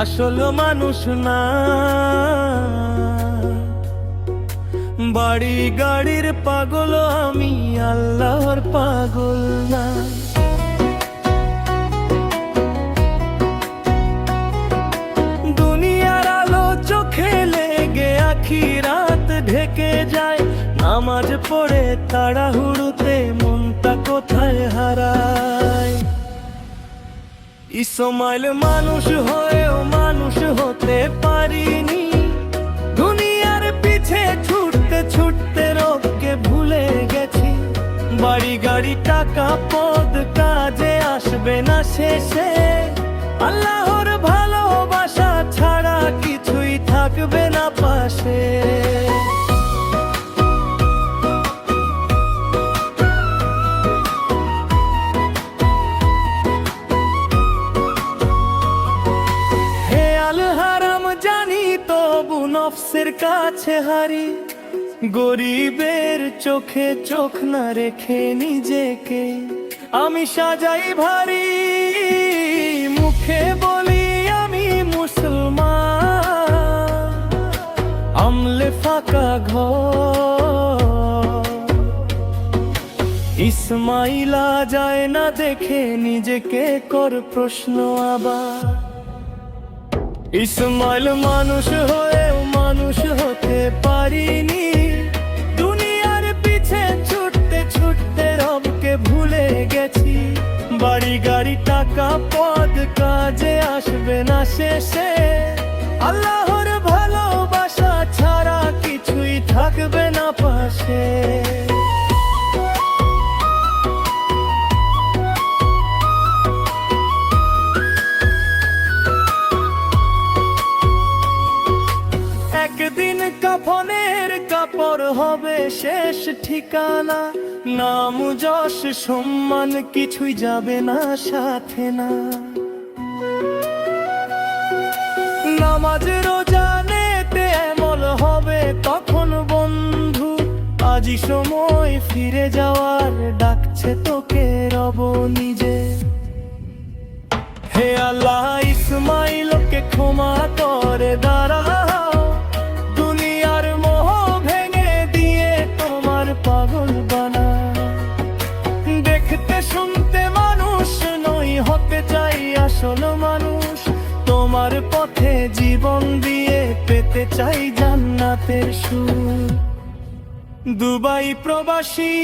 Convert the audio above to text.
আসল মানুষ না। বাড়ি গাড়ির পাগল, আমি আল্লাহর পাগল না। দুনিয়ার আলো চোখে লেগে আখি রাত ঢেকে যায়। নামাজ পড়ে তাড়াহুড়োতে মনটা কোথায় হারায়? ইসমাইল মানুষ হয়েও মানুষ হতে পারিনি। দুনিয়ার পিছে ছুটতে ছুটতে রোগকে ভুলে গেছি। বাড়ি গাড়ি, টাকা, পদ, কাজে আসবে না শেষে। আল্লাহর ভালোবাসা ছাড়া কিছুই থাকবে না পাশে। নফসের কাছে হারি, গরিবের চোখে চোখ না রেখে নিজেকে আমি সাজাই ভারী। মুখে বলি আমি মুসলমান, আমলে ফাঁকা ঘর। ইসমাইলা যায় না দেখে নিজেকে কর প্রশ্ন আবার। ইসমাইল মানুষ হয়েও পারিনি। দুনিয়ার পিছে ছুটতে ছুটতে রবকে ভুলে গেছি। বাড়ি গাড়ি, টাকা, পদ, কাজে আসবে না শেষে। আল্লাহর ভালোবাসা ছাড়া কিছুই থাকবে না পাশে। একদিন কাফনের কাপড় হবে শেষ ঠিকানা। নাম যশ, সম্মান কিছুই যাবে না সাথে না। নামাজ এমল হবে তখন বন্ধু? আজি সময় ফিরে যাওয়ার ডাকছে তোকে রব নিজে। হে আল্লাহ, ইসমাইলকে ক্ষমা করে দাঁড়াও পথে জীবন দিয়ে পেতে চাই জান্নাতের সুর। দুবাই প্রবাসী